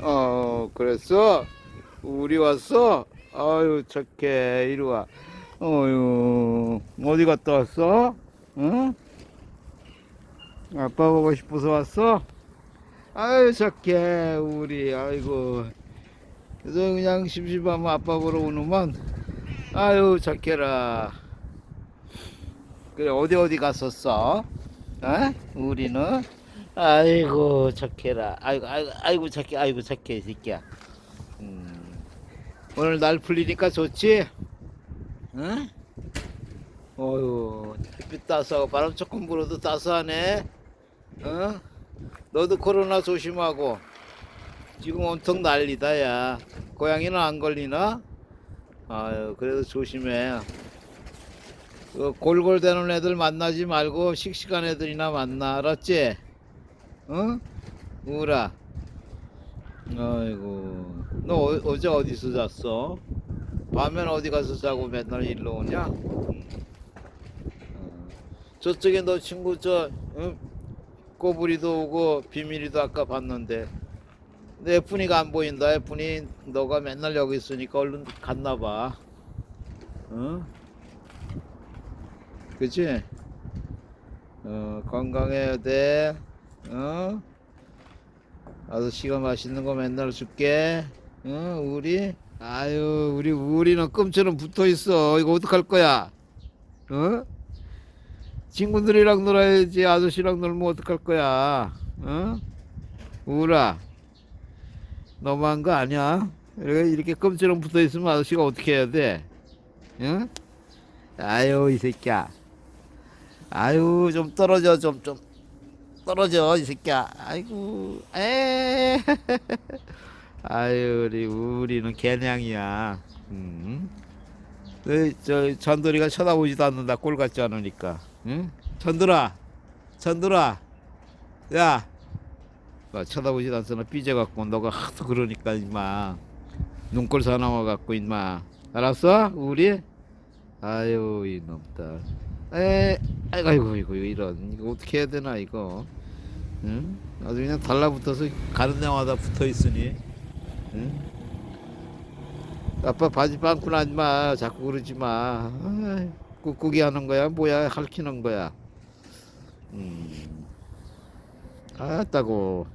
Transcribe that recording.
어, 그랬어? 우리 왔어? 아유, 착해. 이리 와. 어유, 어디 갔다 왔어? 응? 아빠 보고 싶어서 왔어? 아유, 착해. 우리, 아이고. 그래서 그냥 심심하면 아빠 보러 오는만. 아유, 착해라. 그래, 어디 어디 갔었어? 어? 우리는? 아이고 착해라 아이고 아이고 아이고 착해 아이고 착해 이 새끼야 음, 오늘 날 풀리니까 좋지 응? 어휴 햇빛 따스하고 바람 조금 불어도 따스하네 어? 너도 코로나 조심하고 지금 온통 난리다 야 고양이는 안 걸리나? 아유 그래도 조심해 그 골골대는 애들 만나지 말고 씩씩한 애들이나 만나 알았지? 어? 우라. 아이고. 너 어, 어제 어디서 잤어? 밤엔 어디 가서 자고 맨날 일로 오냐? 저쪽에 너 친구 저 응? 꼬부리도 오고 비밀이도 아까 봤는데 내 애fun이가 안 보인다 애fun이 너가 맨날 여기 있으니까 얼른 갔나 봐 어? 그치? 어, 건강해야 돼 어? 아저씨가 맛있는 거 맨날 줄게. 어, 우리? 아유, 우리 우리는 끔처럼 붙어 있어. 이거 어떡할 거야? 어? 친구들이랑 놀아야지. 아저씨랑 놀면 어떡할 거야? 어? 우라. 너무한 거 아니야? 이렇게, 끔처럼 붙어 있으면 아저씨가 어떻게 해야 돼? 응? 아유, 이 새끼야. 아유, 좀 떨어져, 좀, 좀. 떨어져 이 새끼야 아이고 에 아유 우리 우리는 개냥이야 음. 그, 저 전돌이가 쳐다보지도 않는다 꼴 같지 않으니까 응? 전돌아 전돌아 야 너 쳐다보지도 않잖아 삐져갖고 너가 하도 그러니까 임마. 눈꼴 사나워 갖고 임마. 알았어? 우리? 아유 이놈다 에 아이고 아이고 아이고 이런. 이거 어떻게 해야 되나 이거? 응? 아주 그냥 달라붙어서 가는 데마다 붙어 있으니. 응? 아빠 바지 빵꾸 나지 마. 자꾸 그러지 마. 아이, 꾹꾹이 하는 거야? 뭐야? 핥히는 거야? 음. 아따고